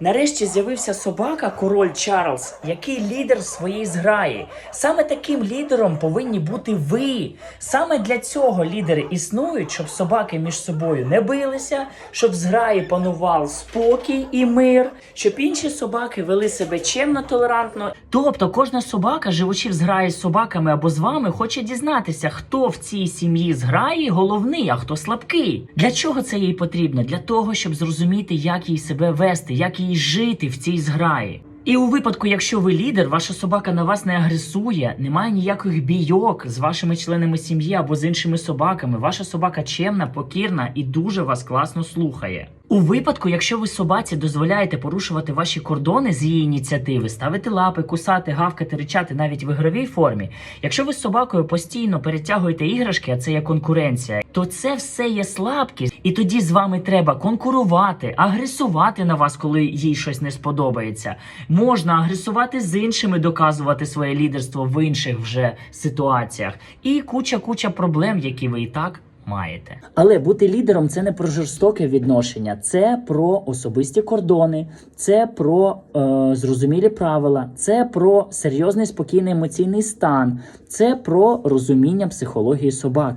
Нарешті з'явився собака, король Чарльз, який лідер своєї зграї. Саме таким лідером повинні бути ви. Саме для цього лідери існують, щоб собаки між собою не билися, щоб зграї панував спокій і мир, щоб інші собаки вели себе чемно, толерантно. Тобто кожна собака, живучи в зграї з собаками або з вами, хоче дізнатися, хто в цій сім'ї зграї головний, а хто слабкий. Для чого це їй потрібно? Для того, щоб зрозуміти, як їй себе вести, як їй жити в цій зграї. І у випадку, якщо ви лідер, ваша собака на вас не агресує, немає ніяких бійок з вашими членами сім'ї або з іншими собаками. Ваша собака чемна, покірна і дуже вас класно слухає. У випадку, якщо ви собаці дозволяєте порушувати ваші кордони з її ініціативи, ставити лапи, кусати, гавкати, ричати навіть в ігровій формі. Якщо ви з собакою постійно перетягуєте іграшки, а це є конкуренція, то це все є слабкість, і тоді з вами треба конкурувати, агресувати на вас, коли їй щось не сподобається. Можна агресувати з іншими, доказувати своє лідерство в інших вже ситуаціях, і куча куча проблем, які ви і так маєте. Але бути лідером це не про жорстоке відношення, це про особисті кордони, це про е, зрозумілі правила, це про серйозний спокійний емоційний стан, це про розуміння психології собаки.